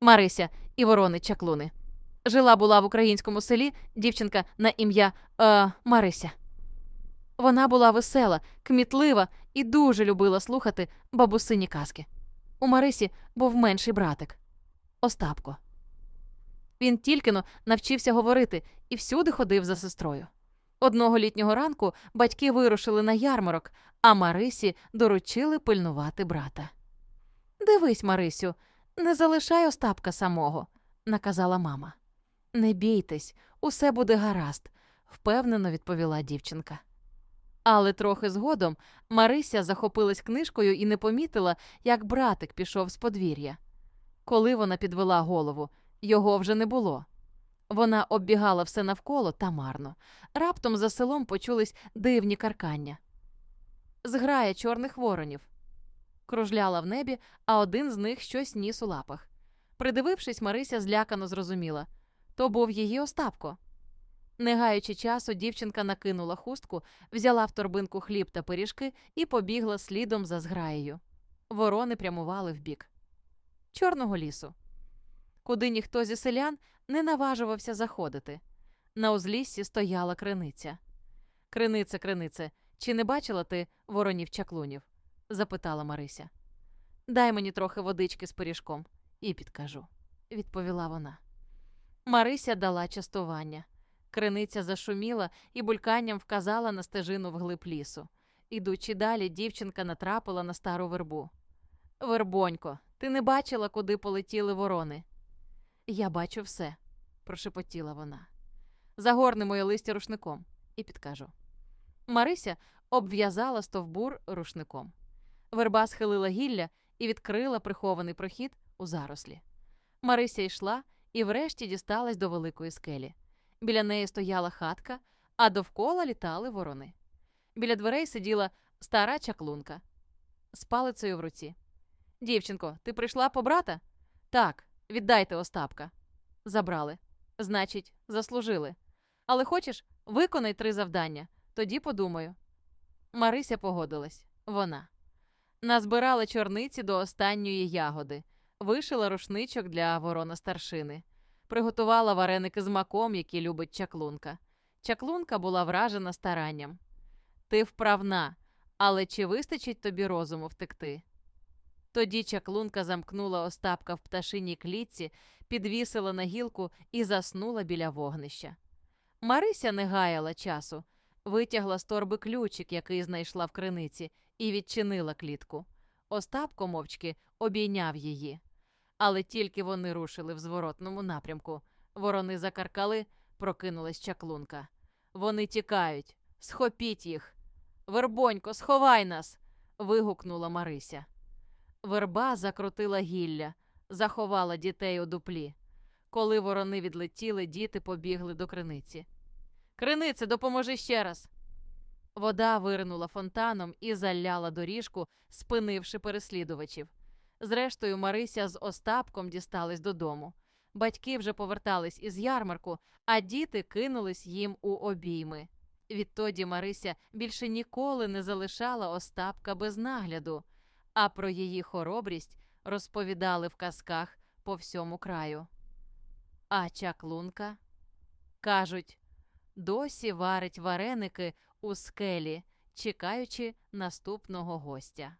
Марися і ворони чаклуни. Жила була в українському селі дівчинка на ім'я е, Марися. Вона була весела, кмітлива і дуже любила слухати бабусині казки. У Марисі був менший братик Остапко. Він тільки-но навчився говорити і всюди ходив за сестрою. Одного літнього ранку батьки вирушили на ярмарок, а Марисі доручили пильнувати брата. Дивись, Марисю, не залишай Остапка самого, наказала мама. Не бійтесь, усе буде гаразд, впевнено відповіла дівчинка. Але трохи згодом Марися захопилась книжкою і не помітила, як братик пішов з подвір'я. Коли вона підвела голову, його вже не було. Вона оббігала все навколо та марно. Раптом за селом почулись дивні каркання. Зграя чорних воронів. Кружляла в небі, а один з них щось ніс у лапах. Придивившись, Марися злякано зрозуміла то був її Остапко. Не гаючи часу, дівчинка накинула хустку, взяла в торбинку хліб та пиріжки і побігла слідом за зграєю. Ворони прямували вбік чорного лісу, куди ніхто зі селян не наважувався заходити. На узліссі стояла криниця. Кринице, кринице, чи не бачила ти воронів чаклунів? Запитала Марися. Дай мені трохи водички з пиріжком і підкажу, відповіла вона. Марися дала частування. Криниця зашуміла і бульканням вказала на стежину вглиб лісу. Ідучи далі, дівчинка натрапила на стару вербу. Вербонько, ти не бачила, куди полетіли ворони? Я бачу все, прошепотіла вона. Загорни моє листя рушником і підкажу. Марися обв'язала стовбур рушником. Верба схилила гілля і відкрила прихований прохід у зарослі. Марися йшла і врешті дісталась до великої скелі. Біля неї стояла хатка, а довкола літали ворони. Біля дверей сиділа стара чаклунка з палицею в руці. Дівчинко, ти прийшла по брата? Так, віддайте Остапка. Забрали. Значить, заслужили. Але хочеш, виконай три завдання, тоді подумаю. Марися погодилась. Вона. Назбирала чорниці до останньої ягоди, вишила рушничок для ворона старшини, приготувала вареники з маком, які любить чаклунка. Чаклунка була вражена старанням. Ти вправна, але чи вистачить тобі розуму втекти? Тоді чаклунка замкнула Остапка в пташиній клітці, підвісила на гілку і заснула біля вогнища. Марися не гаяла часу, витягла з торби ключик, який знайшла в криниці, і відчинила клітку. Остапко мовчки обійняв її. Але тільки вони рушили в зворотному напрямку. Ворони закаркали, прокинулась чаклунка. Вони тікають. Схопіть їх. Вербонько, сховай нас. вигукнула Марися. Верба закрутила гілля, заховала дітей у дуплі. Коли ворони відлетіли, діти побігли до криниці. Кринице, допоможи ще раз. Вода виринула фонтаном і заляла доріжку, спинивши переслідувачів. Зрештою, Марися з Остапком дістались додому. Батьки вже повертались із ярмарку, а діти кинулись їм у обійми. Відтоді Марися більше ніколи не залишала Остапка без нагляду, а про її хоробрість розповідали в казках по всьому краю. А чаклунка кажуть, досі варить вареники у скелі, чекаючи наступного гостя.